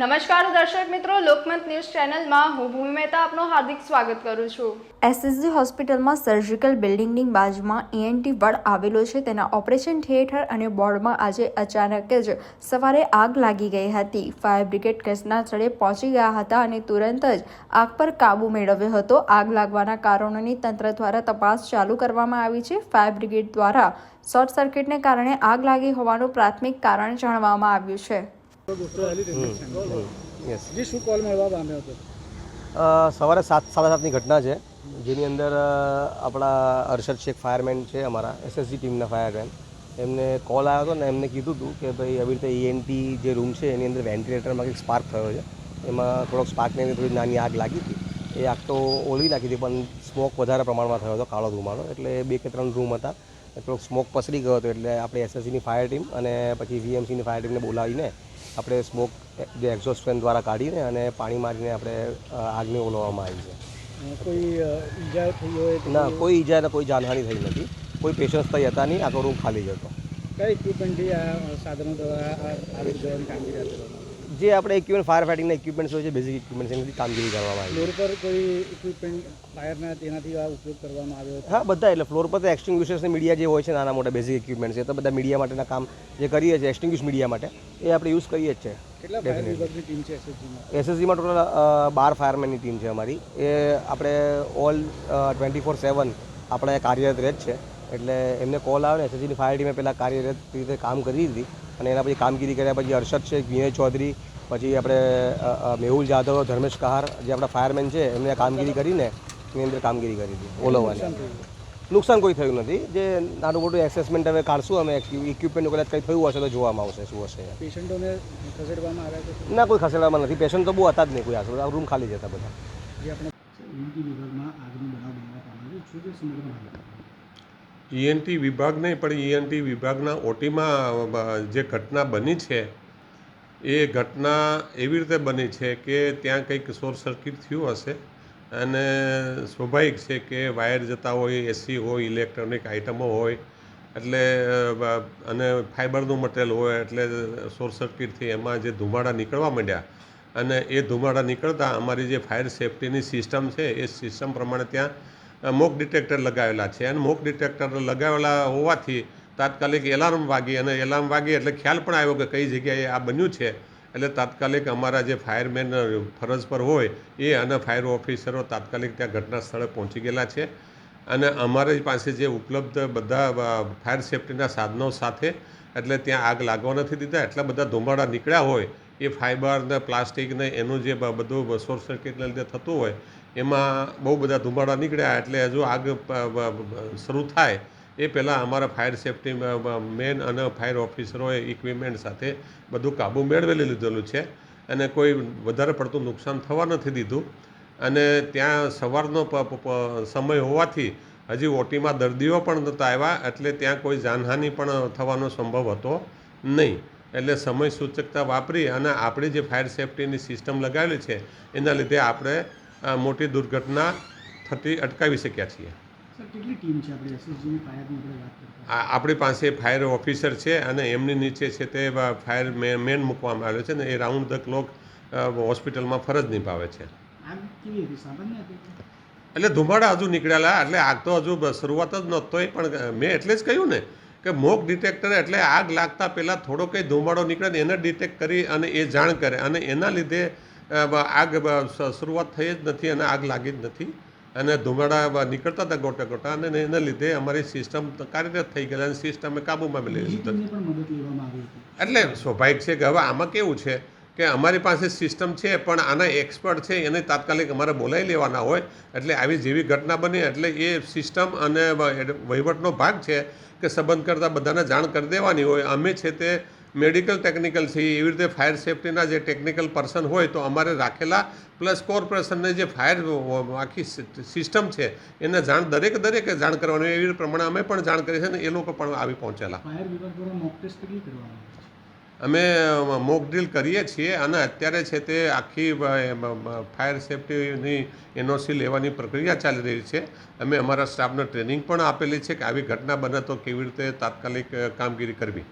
નમસ્કાર દર્શક મિત્રો લોકમત ન્યૂઝ ચેનલમાં હું ભૂમિ મહેતા આપનું હાર્દિક સ્વાગત કરું છું. એસએસજી હોસ્પિટલમાં સર્જિકલ બિલ્ડિંગની બાજુમાં ઈએનટી વડ આવેલો છે. તેના ઓપરેશન થિયેટર અને બોર્ડમાં આજે અચાનક જ સવારે આગ લાગી ગઈ હતી. ફાયર બ્રિગેડ ઘટના સ્થળે પહોંચી ગયા હતા અને તુરંત જ આગ પર કાબુ મેળવ્યો હતો. આગ લાગવાના કારણોની તંત્ર દ્વારા તપાસ ચાલુ કરવામાં આવી છે. ફાયર બ્રિગેડ દ્વારા શોર્ટ સર્કિટને કારણે આગ લાગી હોવાનું પ્રાથમિક કારણ જાણવામાં આવ્યું છે. યસ જી શું કોલ મળવા પામ્યો હતો? સવારે સાત સાડા સાતની ઘટના છે જેની અંદર આપણા અરશદ શેખ ફાયરમેન છે અમારા એસએસજી ટીમના ફાયરમેન એમને કોલ આવ્યો હતો ને એમને કીધું હતું કે ભાઈ આવી રીતે ઈએનટી જે રૂમ છે એની અંદર વેન્ટિલેટરમાં કંઈક સ્પાર્ક થયો છે. એમાં થોડોક સ્પાર્કને અંદર થોડી નાની આગ લાગી હતી. એ આગ તો ઓલવી નાખી હતી પણ સ્મોક વધારે પ્રમાણમાં થયો હતો કાળો ધુમાડો. એટલે બે કે ત્રણ રૂમ હતા. થોડોક સ્મોક પસરી ગયો હતો એટલે આપણે એસએસસીની ફાયર ટીમ અને પછી વીએમસીની ફાયર ટીમને બોલાવીને આપણે સ્મોક જે એક્ઝોસ્ટ ફેન દ્વારા કાઢીને અને પાણી મારીને આપણે આગને ઓલવવામાં આવી છે કોઈ ઈજા થઈ હોય ના કોઈ ઈજા ને કોઈ જાનહાની થઈ નથી કોઈ પેશન્સ થઈ હતા નહીં આખો રૂમ ખાલી જ હતો ઇક્વિપમેન્ટથી આ સાધનો દ્વારા આ કામગીરી જે આપણે ઇક્વિપમેન્ટ ફાયર ફાઇટિંગના ઇક્વિપમેન્ટ્સ હોય છે બેઝિક ઇક્વિપમેન્ટ્સ એનાથી કામગીરી કરવામાં આવી ફ્લોર પર કોઈ ઇક્વિપમેન્ટ ફાયરના તેનાથી આ ઉપયોગ કરવામાં આવ્યો હા બધા એટલે ફ્લોર પર તો એક્સટિંગ્યુશર્સ મીડિયા જે હોય છે નાના મોટા બેઝિક ઇક્વિપમેન્ટ્સ એ તો બધા મીડિયા માટેના કામ જે કરીએ છીએ એક્સટિંગ્યુશ મીડિયા માટે એ આપણે યુઝ કરીએ જ છે. એસએસજીમાં ટોટલ બાર ફાયરમેનની ટીમ છે અમારી. એ આપણે ઓલ ટ્વેન્ટી ફોર સેવન આપણે કાર્યરત રહે જ છે. એટલે એમને કોલ આવે ને એસએસજીની ફાયર ટીમે પહેલાં કાર્યરત રીતે કામ કરી દીધી. અને એના પછી કામગીરી કર્યા પછી અરશદ છે વિનય ચૌધરી પછી આપણે મેહુલ જાધવ ધર્મેશ કહાર જે આપણા ફાયરમેન છે એમને કામગીરી કરીને એની અંદર કામગીરી કરી હતી ઓલવવાની. નુકસાન કોઈ થયું નથી. જે નાનું મોટું એસેસમેન્ટ હવે કાઢશું અમે ઇક્વિપમેન્ટ કદાચ કંઈ થયું હશે તો જોવામાં આવશે શું હશે. પેશન્ટોને ખસેડવામાં આવ્યા ના કોઈ ખસેડવામાં નથી. પેશન્ટ તો બહુ હતા જ નહીં કોઈ આ રૂમ ખાલી જ હતા બધા. જે આપણે ઈડી વિભાગમાં આગનો બનાવ બનવા પામ્યો છે. શું છે સમગ્ર માહિતી? ઈએનટી વિભાગ નહીં પણ ઈએનટી વિભાગના ઓટીમાં જે ઘટના બની છે એ ઘટના એવી રીતે બની છે કે ત્યાં કંઈક શોર્ટ સર્કિટ થયું હશે અને સ્વાભાવિક છે કે વાયર જતા હોય એસી હોય, ઇલેક્ટ્રોનિક આઇટમો હોય, એટલે અને ફાઇબરનું મટેરિયલ હોય, એટલે શોર્ટ સર્કિટથી એમાં જે ધુમાડા નીકળવા માંડ્યા અને એ ધુમાડા નીકળતા અમારી જે ફાયર સેફટીની સિસ્ટમ છે, એ સિસ્ટમ પ્રમાણે ત્યાં મોક ડિટેક્ટર લગાવેલા છે. અને મોક ડિટેક્ટર લગાવેલા હોવાથી તાત્કાલિક એલાર્મ વાગી અને એલાર્મ વાગી એટલે ખ્યાલ પણ આવ્યો કે કઈ જગ્યાએ આ બન્યું છે. એટલે તાત્કાલિક અમારા જે ફાયરમેન, ફરજ પર હોય એ અને ફાયર ઓફિસરો તાત્કાલિક ત્યાં ઘટના સ્થળે પહોંચી ગયેલા છે. અને અમારી પાસે જે ઉપલબ્ધ બધા ફાયર સેફ્ટીના સાધનો સાથે, એટલે ત્યાં આગ લાગવા નથી દીધા. એટલા બધા ધુમાડા નીકળ્યા હોય, એ ફાઇબર ને પ્લાસ્ટિક ને એનું જે બધું શોર્ટ સર્કિટને લીધે થતું હોય, એમાં બહુ બધા ધુમાડા નીકળ્યા. એટલે હજુ આગ શરૂ થાય એ પહેલાં અમારા ફાયર સેફટી મેન અને ફાયર ઓફિસરોએ ઇક્વિપમેન્ટ સાથે બધું કાબુ મેળવેલી લીધેલું છે અને કોઈ વધારે પડતું નુકસાન થવા નથી દીધું. અને ત્યાં સવારનો સમય હોવાથી હજી ઓટીમાં દર્દીઓ પણ નહોતા આવ્યા, એટલે ત્યાં કોઈ જાનહાનિ પણ થવાનો સંભવ હતો નહીં. એટલે સમય સૂચકતા વાપરી અને આપણી જે ફાયર સેફટીની સિસ્ટમ લગાવેલી છે, એના લીધે આપણે મોટી દુર્ઘટના થતી અટકાવી શક્યા છીએ. કેટલી ટીમ છે આપણે એસએસજીની ફાયરની આપણે વાત કરતા આપણી પાસે ફાયર ઓફિસર છે અને એમની નીચે છે તે ફાયર મેન મૂકવામાં આવ્યો છે ને એ રાઉન્ડ ધ ક્લોક હોસ્પિટલમાં ફરજ નિભાવે છે. આગ કેવી હતી? સામાન્ય હતી? એટલે ધુમાડા હજુ નીકળેલા એટલે આગ તો હજુ શરૂઆત જ નહોતો પણ મેં એટલે જ કહ્યું ને કે મોક ડિટેક્ટર એટલે આગ લાગતા પહેલાં થોડો કંઈ ધુમાડો નીકળે ને એને ડિટેક્ટ કરી અને એ જાણ કરે અને એના લીધે આગ શરૂઆત થઈ જ નથી અને આગ લાગી જ નથી. અને ધુમાડા નીકળતા હતા ગોટા ગોટા અને એના લીધે અમારી સિસ્ટમ કાર્યરત થઈ ગયેલા અને સિસ્ટમે કાબૂમાં લઈ બીજી લીધી. એટલે સ્વાભાવિક છે કે હવે આમાં કેવું છે કે અમારી પાસે સિસ્ટમ છે પણ આના એક્સપર્ટ છે એને તાત્કાલિક અમારે બોલાવી લેવાના હોય. એટલે આવી જેવી ઘટના બની એટલે એ સિસ્ટમ અને વહીવટનો ભાગ છે કે સંબંધ કરતાં બધાને જાણ કરી દેવાની હોય. અમે છે તે મેડિકલ ટેકનિકલ છે એવી રીતે ફાયર સેફટીના જે ટેકનિકલ પર્સન હોય તો અમારે રાખેલા પ્લસ કોર્પોરેશનને જે ફાયર આખી સિસ્ટમ છે એને જાણ દરેક દરેકે જાણ કરવાની એવી પ્રમાણે અમે પણ જાણ કરી છે અને એ લોકો પણ આવી પહોંચેલા. અમે મોક ડ્રીલ કરીએ છીએ અને અત્યારે છે તે આખી ફાયર સેફટીની એનઓસી લેવાની પ્રક્રિયા ચાલી રહી છે. અમે અમારા સ્ટાફને ટ્રેનિંગ પણ આપેલી છે કે આવી ઘટના બને તો કેવી રીતે તાત્કાલિક કામગીરી કરવી.